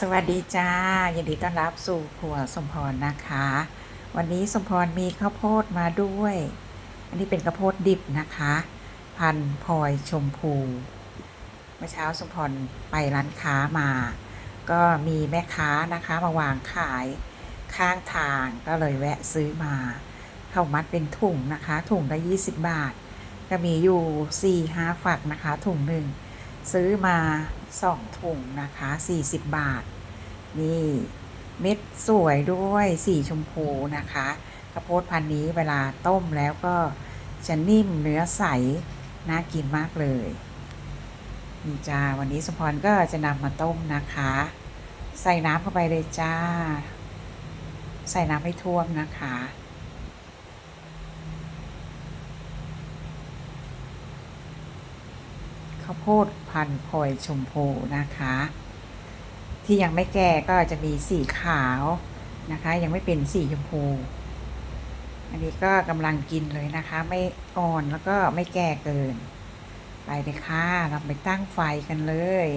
สวัสดีจ้ายินดีต้อนรับสู่ครัวสมพรนะคะ วันนี้สมพรมีข้าวโพดมาด้วย อันนี้เป็นข้าวโพดดิบนะคะ พันพลอยชมพูเมื่อเช้าสมพรไปร้านค้ามา ก็มีแม่ค้านะคะมาวางขายข้างทางก็เลยแวะซื้อมาเข้าวมัดเป็นถุงนะคะ ถุงละ20 บาท ก็มีอยู่4 5ฝักนะคะ ถุงหนึ่งซื้อมา สองถุงนะคะ 40 บาท นี่เม็ดสวยด้วยสีชมพูนะคะข้าวโพดพันธุ์นี้เวลาต้มแล้วก็จะนิ่มเนื้อใส น่ากินมากเลยนี่จ้าวันนี้สมพรก็จะนำมาต้มนะคะ ใส่น้ำเข้าไปเลยจ้า ใส่น้ำให้ท่วมนะคะาวโพดพันธุ์พลอยชมพูนะคะ ที่ยังไม่แก่ก็จะมีสีขาวนะคะ ยังไม่เป็นสีชมพู อันนี้ก็กำลังกินเลยนะคะ ไม่อ่อนแล้วก็ไม่แก่เกิน ไปเลยค่ะเราไปตั้งไฟกันเลย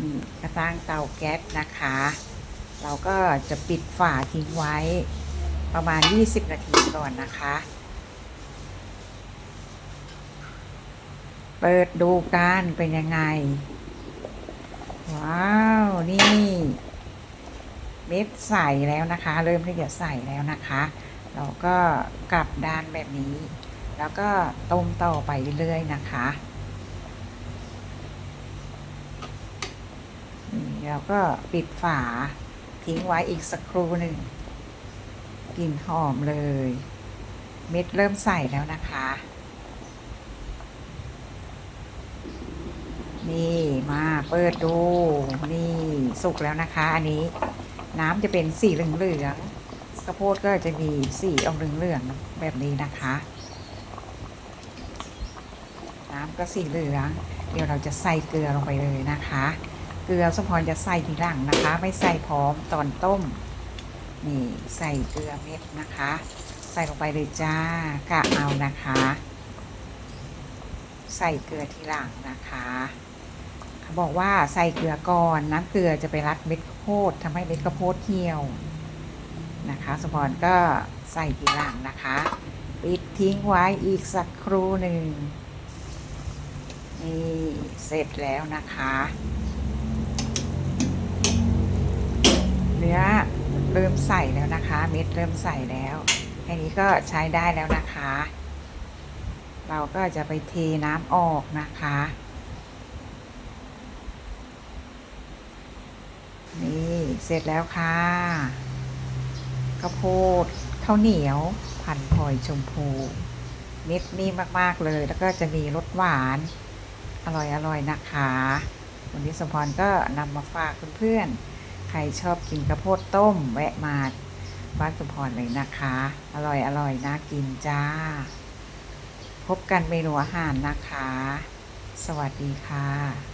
นี่ก็ตั้งเตาแก๊สนะคะ เราก็จะปิดฝาทิ้งไว้ประมาณ 20 นาทีก่อนนะคะ เปิดดูกันเป็นยังไง ว้าว นี่เม็ดใส่แล้วนะคะ เริ่มที่จะใส่แล้วนะคะ เราก็กลับด้านแบบนี้ แล้วก็ต้มต่อไปเรื่อยๆนะคะนี่เราก็ปิดฝาทิ้งไว้อีกสักครู่หนึ่งกลิ่นหอมเลย เม็ดเริ่มใส่แล้วนะคะ นี่มาเปิดดู นี่สุกแล้วนะคะ อันนี้น้ำจะเป็นสีเหลืองๆข้าวโพดก็จะมีสีออกเหลืองๆแบบนี้นะคะ น้ำก็สีเหลือง เดี๋ยวเราจะใส่เกลือลงไปเลยนะคะ เกลือสมพรจะใส่ทีหลังนะคะ ไม่ใส่พร้อมตอนต้ม นี่ใส่เกลือเม็ดนะคะ ใส่ลงไปเลยจ้ากะเอานะคะ ใส่เกลือทีหลังนะคะ บอกว่าใส่เกลือก่อนน้ำเกลือจะไปรัดเม็ดข้าวโพดทำให้เม็ดข้าวโพดเหี่ยวนะคะสมพรก็ใส่ทีหลังนะคะ ปิดทิ้งไว้อีกสักครู่หนึ่งนี่เสร็จแล้วนะคะ เนื้อเริ่มใส่แล้วนะคะ เม็ดเริ่มใส่แล้วแค่นี้ก็ใช้ได้แล้วนะคะ เราก็จะไปเทน้ำออกนะคะ นี่เสร็จแล้วค่ะข้าวโพดข้าวเหนียวพันพลอยชมพูเม็ดนี่มาก ๆ เลย แล้วก็จะมีรสหวาน อร่อยๆนะคะ วันนี้สมพรก็นำมาฝากเพื่อนๆ ใครชอบกินข้าวโพดต้ม แวะมาบ้านสมพรเลยนะคะ อร่อยอร่อยน่ากินจ้า พบกันเมนูอาหารนะคะ สวัสดีค่ะ